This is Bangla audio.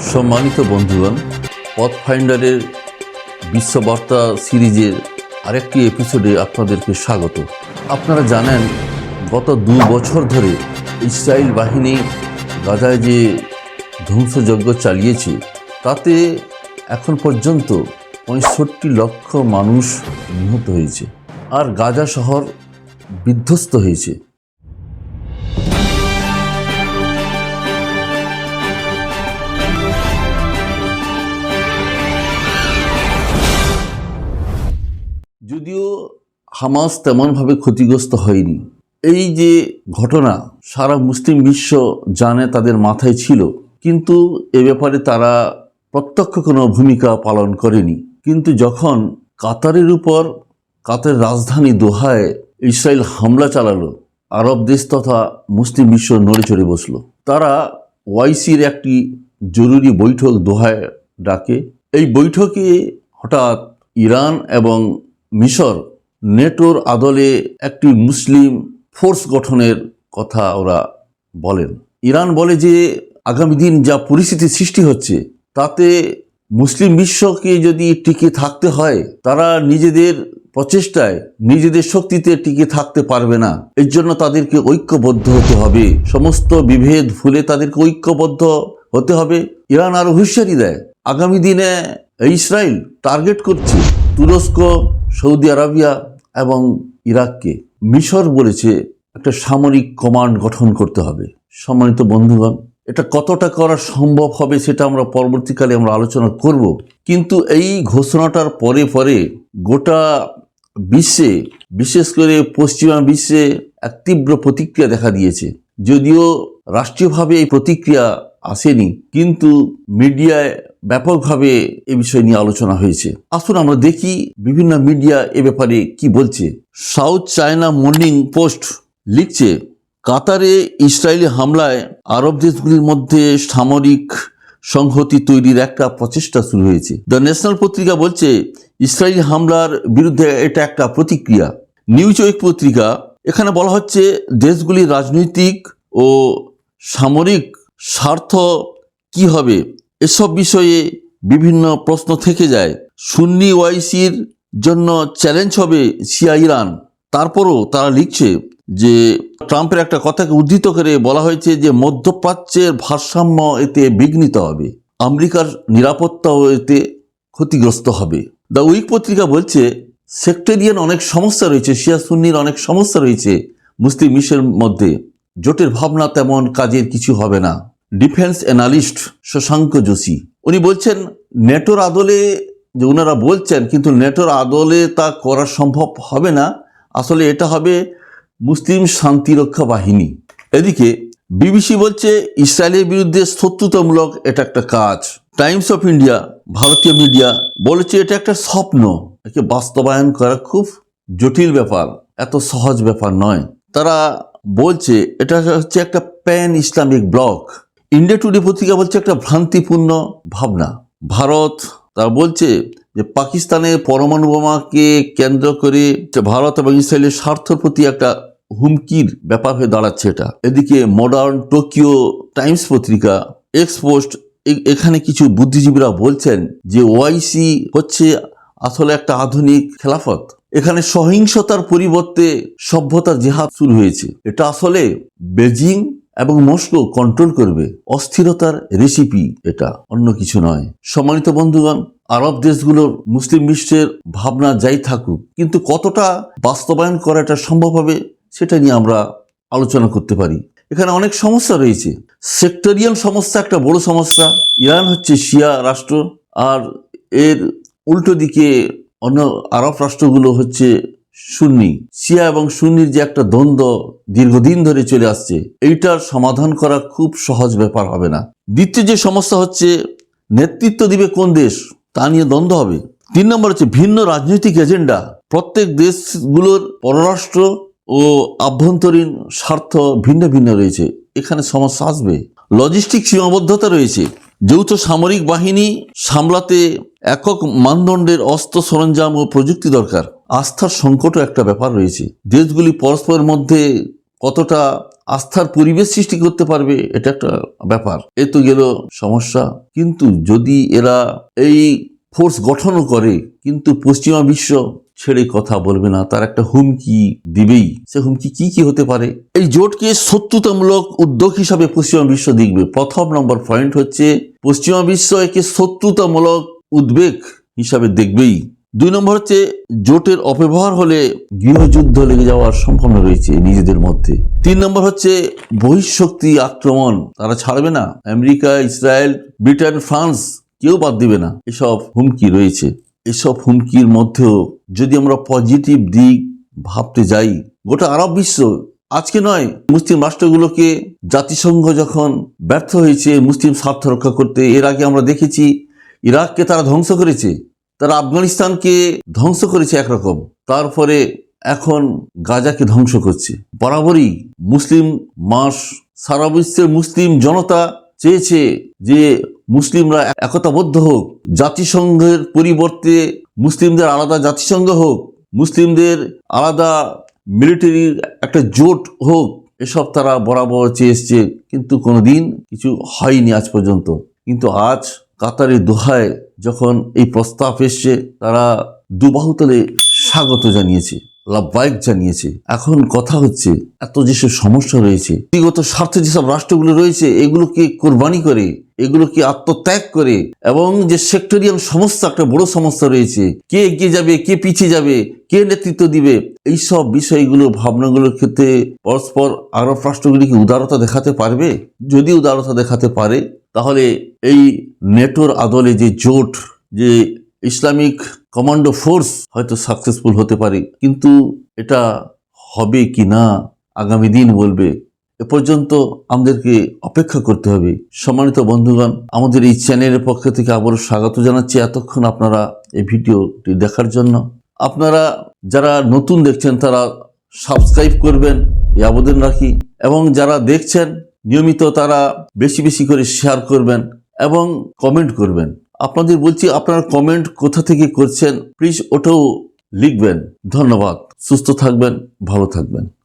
সম্মানিত বন্ধুগণ পথ ফাইন্ডারের বিশ্ববার্তা সিরিজের আরেকটি এপিসোডে আপনাদেরকে স্বাগত। আপনারা জানেন, গত দু বছর ধরে ইসরায়েল বাহিনী গাজায় যে ধ্বংসযজ্ঞ চালিয়েছে, তাতে এখন পর্যন্ত পঁয়ষট্টি লক্ষ মানুষ নিহত হয়েছে। আর গাজা শহর বিধ্বস্ত হয়েছে। হামাস তেমনভাবে ক্ষতিগ্রস্ত হয়নি। এই যে ঘটনা, সারা মুসলিম বিশ্ব জানে তাদের মাথায় ছিল, কিন্তু এ ব্যাপারে তারা প্রত্যক্ষ কোনো ভূমিকা পালন করেনি। কিন্তু যখন কাতারের উপর কাতারের রাজধানী দোহায় ইসরায়েল হামলা চালালো, আরব দেশ তথা মুসলিম বিশ্ব নড়ে চড়ে বসল। তারা ওয়াইসির একটি জরুরি বৈঠক দোহায় ডাকে। এই বৈঠকে হঠাৎ ইরান এবং মিশর নেটোর আদলে একটি মুসলিম ফোর্স গঠনের কথা ওরা বলেন। ইরান বলে যে, আগামী দিন যা পরিস্থিতি সৃষ্টি হচ্ছে, তাতে মুসলিম বিশ্বকে যদি টিকে থাকতে হয়, তারা নিজেদের প্রচেষ্টায় নিজেদের শক্তিতে টিকে থাকতে পারবে না। এর জন্য তাদেরকে ঐক্যবদ্ধ হতে হবে। সমস্ত বিভেদ ভুলে তাদেরকে ঐক্যবদ্ধ হতে হবে। ইরান আরও হুঁশিয়ারি দেয়, আগামী দিনে ইসরায়েল টার্গেট করছে তুরস্ক, সৌদি আরবিয়া এবং ইরাককে মিশর বলেছে একটা সামরিক কমান্ড গঠন করতে হবে। সম্মানিত বন্ধুগণ, এটা কতটা করা সম্ভব হবে সেটা আমরা পরবর্তীকালে আমরা আলোচনা করব। কিন্তু এই ঘোষণাটার পরে পরে গোটা বিশ্বে, বিশেষ করে পশ্চিমা বিশ্বে এক তীব্র প্রতিক্রিয়া দেখা দিয়েছে। যদিও রাষ্ট্রীয়ভাবে এই প্রতিক্রিয়া আসেনি, কিন্তু মিডিয়ায় ব্যাপকভাবে এ বিষয় নিয়ে আলোচনা হয়েছে। আসুন আমরা দেখি বিভিন্ন মিডিয়া এ ব্যাপারে কি বলছে। সাউথ চায়না মর্নিং পোস্ট লিখছে, কাতারে ইসরায়েলি হামলায় আরব দেশগুলির মধ্যে সামরিক সংহতি তৈরির একটা প্রচেষ্টা শুরু হয়েছে। দ্য ন্যাশনাল পত্রিকা বলছে, ইসরায়েলি হামলার বিরুদ্ধে এটা একটা প্রতিক্রিয়া। নিউজ ওয়েক পত্রিকা, এখানে বলা হচ্ছে, দেশগুলির রাজনৈতিক ও সামরিক স্বার্থ কি হবে? এসব বিষয়ে বিভিন্ন প্রশ্ন থেকে যায়। সুন্নি ওয়াইসির জন্য চ্যালেঞ্জ হবে সিয়া ইরান। তারপরও তারা লিখছে যে, ট্রাম্পের একটা কথাকে উদ্ধৃত করে বলা হয়েছে যে, মধ্যপ্রাচ্যের ভারসাম্য এতে বিঘ্নিত হবে। আমেরিকার নিরাপত্তাও এতে ক্ষতিগ্রস্ত হবে। দ্য উইক পত্রিকা বলছে, সেক্টেরিয়ান অনেক সমস্যা রয়েছে, শিয়া সুন্নির অনেক সমস্যা রয়েছে মুসলিম বিশ্বের মধ্যে। জোটের ভাবনা তেমন কাজের কিছু হবে না। Defence analyst Shashank Joshi. উনি বলছেন, নেটোর আদলে, যে ওনারা বলছেন, কিন্তু নেটোর আদলে তা করা সম্ভব হবে না। আসলে এটা হবে মুসলিম শান্তিরক্ষা বাহিনী। এদিকে বিবিসি বলছে, ইসরায়েলের বিরুদ্ধে শত্রুতামূলক এটা একটা কাজ। টাইমস অফ ইন্ডিয়া, ভারতীয় মিডিয়া বলেছে, এটা একটা স্বপ্ন। একে বাস্তবায়ন করা খুব জটিল ব্যাপার, এত সহজ ব্যাপার নয়। তারা বলছে, এটা হচ্ছে একটা pan Islamic bloc. India today পত্রিকা বলছে একটা ভ্রান্তিপূর্ণ ভাবনা। ভারত, তারা বলছে যে পাকিস্তানের পরমাণু বোমাকে কেন্দ্র করে ভারত এবং ইসরায়েলের স্বার্থের প্রতি একটা হুমকির ব্যাপার হয়ে দাঁড়াচ্ছে এটা। এদিকে মডার্ন টোকিও টাইমস পত্রিকা এক্সপোস্ট এখানে কিছু বুদ্ধিজীবীরা বলছেন যে ওআইসি হচ্ছে আসলে একটা আধুনিক খেলাফত। এখানে সহিংসতার পরিবর্তে সভ্যতার জেহাদ শুরু হয়েছে। এটা আসলে বেজিং এবং মস্কো কন্ট্রোল করবে। অস্থিরতার রেসিপি এটা, অন্য কিছু নয়। সম্মানিত বন্ধুগণ, আরব দেশগুলোর মুসলিম বিশ্বের ভাবনা যাই থাকুক, কিন্তু কতটা বাস্তবায়ন করাটা সম্ভব হবে সেটা নিয়ে আমরা আলোচনা করতে পারি। এখানে অনেক সমস্যা রয়েছে। সেক্টরিয়াল সমস্যা একটা বড় সমস্যা। ইরান হচ্ছে শিয়া রাষ্ট্র, আর এর উল্টো দিকে অন্য আরব রাষ্ট্রগুলো হচ্ছে সুন্নি। শিয়া এবং সুন্নির যে একটা দ্বন্দ্ব দীর্ঘদিন ধরে চলে আসছে, এইটার সমাধান করা খুব সহজ ব্যাপার হবে না। দ্বিতীয় যে সমস্যা হচ্ছে, নেতৃত্ব দিবে কোন দেশ? তা নিয়ে দ্বন্দ্ব হবে। তিন নম্বর হচ্ছে ভিন্ন রাজনৈতিক এজেন্ডা। প্রত্যেক দেশগুলোর পররাষ্ট্র ও আভ্যন্তরীণ স্বার্থ ভিন্ন ভিন্ন রয়েছে। এখানে সমস্যা আসবে। লজিস্টিক সীমাবদ্ধতা রয়েছে। যৌথ সামরিক বাহিনী সামলাতে একক মানদণ্ডের অস্ত্র সরঞ্জাম ও প্রযুক্তি দরকার। আস্থার সংকটও একটা ব্যাপার রয়েছে। দেশগুলি পরস্পরের মধ্যে কতটা আস্থার পরিবেশ সৃষ্টি করতে পারবে, এটা একটা ব্যাপার। এ তো গেল সমস্যা। কিন্তু যদি এরা এই ফোর্স গঠনও করে, কিন্তু পশ্চিমা বিশ্ব ছেড়ে কথা বলবে না, তার একটা হুমকি দিবেই। সে হুমকি কি কি হতে পারে? এই জোটকে শত্রুতামূলক উদ্যোগ হিসাবে পশ্চিমা বিশ্ব দেখবে। প্রথম নম্বর পয়েন্ট হচ্ছে, পশ্চিমা বিশ্ব একে শত্রুতামূলক উদ্বেগ হিসাবে দেখবেই। দুই নম্বর হচ্ছে জোটের অপব্যবহার হলে গৃহযুদ্ধ লেগে যাওয়ার সম্ভাবনা রয়েছে নিজেদের মধ্যে। তিন নম্বর হচ্ছে বহিঃশক্তি আক্রমণ। তারা ছাড়বে না। আমেরিকা, ইসরায়েল, ব্রিটেন, ফ্রান্স কেউ বাদ দিবে না। এসব হুমকি রয়েছে। এসব হুমকির মধ্যেও যদি আমরা পজিটিভ দিক ভাবতে যাই, গোটা আরব বিশ্ব আজকে নয়, মুসলিম রাষ্ট্রগুলোকে জাতিসংঘ যখন ব্যর্থ হয়েছে মুসলিম স্বার্থ রক্ষা করতে, এর আগে আমরা দেখেছি ইরাককে তারা ধ্বংস করেছে। তারা আফগানিস্তানকে ধ্বংস করেছে একরকম। তারপরে এখন গাজাকে ধ্বংস করছে। বরাবরই মুসলিম মাস, সারা বিশ্বের মুসলিম জনতা চেয়েছে যে মুসলিমরা একতাবদ্ধ হোক, জাতিসংঘের পরিবর্তে মুসলিমদের আলাদা জাতিসংঘ হোক, মুসলিমদের আলাদা মিলিটারির একটা জোট হোক, এসব তারা বরাবর চেয়ে এসছে। কিন্তু কোনোদিন কিছু হয়নি আজ পর্যন্ত। কিন্তু আজ কাতারের দোহায় যখন এই প্রস্তাব এসছে, তারা দুবাহুতলে স্বাগত জানিয়েছে, লাভবায়ক জানিয়েছে। এখন কথা হচ্ছে, এত যেসব সমস্যা রয়েছে, ব্যক্তিগত স্বার্থে যেসব রাষ্ট্রগুলো রয়েছে এগুলোকে কোরবানি করে? এগুলোকে আত্মত্যাগ করে? এবং যে সেক্টরিয়াল সমস্যা, একটা বড় সমস্যা রয়েছে, কে এগিয়ে যাবে, কে পিছিয়ে যাবে, কে নেতৃত্ব দিবে? এই সব বিষয়গুলো, ভাবনাগুলোর ক্ষেত্রে পরস্পর আরব রাষ্ট্রগুলি কি উদারতা দেখাতে পারবে? যদি উদারতা দেখাতে পারে তাহলে এই নেটোর আদলে যে জোট, যে ইসলামিক কমান্ডো ফোর্স হয়তো সাকসেসফুল হতে পারে, কিন্তু এটা হবে কি না আগামী দিন বলবে, এ পর্যন্ত আমাদেরকে অপেক্ষা করতে হবে। সম্মানিত বন্ধুগণ, আমাদের এই চ্যানেলের পক্ষ থেকে আবারও স্বাগত জানাচ্ছি এতক্ষণ আপনারা এই ভিডিওটি দেখার জন্য। আপনারা যারা নতুন দেখছেন, তারা সাবস্ক্রাইব করবেন, এই আবেদন রাখি, এবং যারা দেখছেন নিয়মিত তারা বেশি বেশি করে শেয়ার করবেন এবং কমেন্ট করবেন। আপনাদের বলছি, আপনার কমেন্ট কোথা থেকে করছেন প্লিজ ওটাও লিখবেন। ধন্যবাদ। সুস্থ থাকবেন, ভালো থাকবেন।